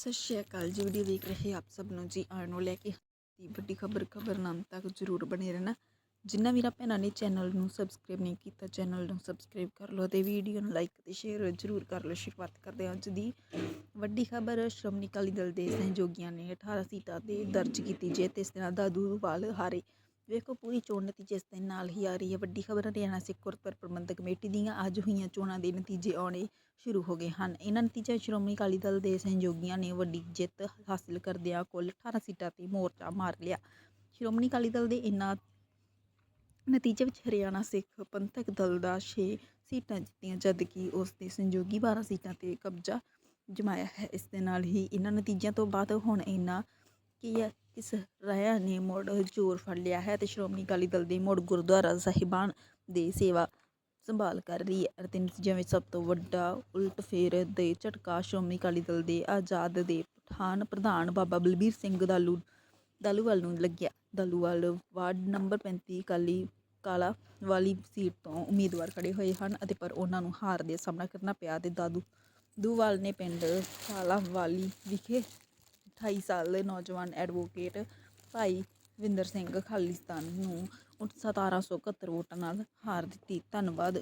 ਸਤਿ ਸ਼੍ਰੀ ਅਕਾਲ ਜੀ, ਵੀਡੀਓ ਦੇਖ ਰਹੇ ਆਪ ਸਭ ਨੂੰ ਜੀ, ਆਉਣ ਨੂੰ ਲੈ ਕੇ ਦੀ ਵੱਡੀ ਖਬਰ ਖਬਰ ਨਾਮ ਤੱਕ ਜ਼ਰੂਰ ਬਣੇ ਰਹਿਣਾ। ਜਿੰਨਾ ਵੀਰਾਂ ਭੈਣਾਂ ਨੇ ਚੈਨਲ ਨੂੰ ਸਬਸਕ੍ਰਾਈਬ ਨਹੀਂ ਕੀਤਾ ਚੈਨਲ ਨੂੰ ਸਬਸਕ੍ਰਾਈਬ ਕਰ ਲਓ ਤੇ ਵੀਡੀਓ ਨੂੰ ਲਾਈਕ ਤੇ ਸ਼ੇਅਰ ਜ਼ਰੂਰ ਕਰ ਲਓ। ਸ਼ੁਰੂਆਤ ਕਰਦੇ ਹਾਂ ਅੱਜ ਦੀ ਵੱਡੀ ਖਬਰ। ਸ਼੍ਰੋਮਣੀ ਅਕਾਲੀ ਦਲ ਦੇ ਸਹਿਯੋਗੀਆਂ ਨੇ 18 ਸੀਟਾਂ ਤੇ ਦਰਜ ਕੀਤੀ ਜਿੱਤ, ਇਸ ਦੇ ਨਾਲ ਦਾਦੂ ਵਾਲ ਹਾਰੇ। ਵੇਖੋ ਪੂਰੀ ਚੋਣ ਨਤੀਜੇ ਇਸ ਦੇ ਨਾਲ ਹੀ ਆ ਰਹੀ ਹੈ। ਵੱਡੀ ਖਬਰ ਹਰਿਆਣਾ ਸਿੱਖ ਗੁਰਦੁਆਰਾ ਪ੍ਰਬੰਧਕ ਕਮੇਟੀ ਦੀਆਂ ਅੱਜ ਹੋਈਆਂ ਚੋਣਾਂ ਦੇ ਨਤੀਜੇ ਆਉਣੇ ਸ਼ੁਰੂ ਹੋ ਗਏ ਹਨ। ਇਹਨਾਂ ਨਤੀਜਿਆਂ 'ਚ ਸ਼੍ਰੋਮਣੀ ਅਕਾਲੀ ਦਲ ਦੇ ਸਹਿਯੋਗੀਆਂ ਨੇ ਵੱਡੀ ਜਿੱਤ ਹਾਸਲ ਕਰਦਿਆਂ ਕੁੱਲ 18 ਸੀਟਾਂ ਤੇ ਮੋਰਚਾ ਮਾਰ ਲਿਆ। ਸ਼੍ਰੋਮਣੀ ਅਕਾਲੀ ਦਲ ਦੇ ਇਹਨਾਂ ਨਤੀਜੇ ਵਿੱਚ ਹਰਿਆਣਾ ਸਿੱਖ ਪੰਥਕ ਦਲ ਦਾ 6 ਸੀਟਾਂ ਜਿੱਤੀਆਂ ਜਦਕਿ ਉਸ ਦੇ ਸਹਿਯੋਗੀ 12 ਸੀਟਾਂ ਤੇ ਕਬਜ਼ਾ ਜਮਾਇਆ ਹੈ। ਇਸ ਦੇ ਨਾਲ ਹੀ ਇਹਨਾਂ ਨਤੀਜਿਆਂ ਤੋਂ ਬਾਅਦ ਹੁਣ ਇਹਨਾਂ ਕੀ ਹੈ ਕਿਸ ਰਾਇਆ ਨੇ ਮੁੜ ਜ਼ੋਰ ਫੜ ਲਿਆ ਹੈ ਤੇ ਸ਼੍ਰੋਮਣੀ ਅਕਾਲੀ ਦਲ ਦੇ ਮੁੜ ਗੁਰਦੁਆਰਾ ਸਾਹਿਬਾਨ ਦੇ ਸੇਵਾ ਸੰਭਾਲ ਕਰ ਰਹੀ ਹੈ। ਅਤੇ ਨਤੀਜਿਆਂ ਵਿੱਚ ਸਭ ਤੋਂ ਵੱਡਾ ਉਲਟ ਦੇ ਝਟਕਾ ਸ਼੍ਰੋਮਣੀ ਅਕਾਲੀ ਦਲ ਦੇ ਆਜ਼ਾਦ ਦੇ ਪਠਾਨ ਪ੍ਰਧਾਨ ਬਾਬਾ ਬਲਬੀਰ ਸਿੰਘ ਦਾਲੂ ਦਾਲੂਵਾਲ ਨੂੰ ਲੱਗਿਆ। ਦਾਲੂਵਾਲ ਵਾਰਡ ਨੰਬਰ 35 ਅਕਾਲੀ ਕਾਲਾ ਵਾਲੀ ਸੀਟ ਤੋਂ ਉਮੀਦਵਾਰ ਖੜੇ ਹੋਏ ਹਨ ਅਤੇ ਪਰ ਉਹਨਾਂ ਨੂੰ ਹਾਰ ਦੇ ਸਾਹਮਣਾ ਕਰਨਾ ਪਿਆ ਤੇ ਦਾਦੂ ਦੂਵਾਲ ਨੇ ਪਿੰਡ ਕਾਲਾ ਵਾਲੀ ਵਿਖੇ 28 ਸਾਲ ਦੇ ਨੌਜਵਾਨ ਐਡਵੋਕੇਟ ਭਾਈ ਵਿੰਦਰ ਸਿੰਘ ਖਾਲਿਸਤਾਨ ਨੂੰ 1771 ਵੋਟਾਂ ਨਾਲ ਹਾਰ ਦਿੱਤੀ। ਧੰਨਵਾਦ।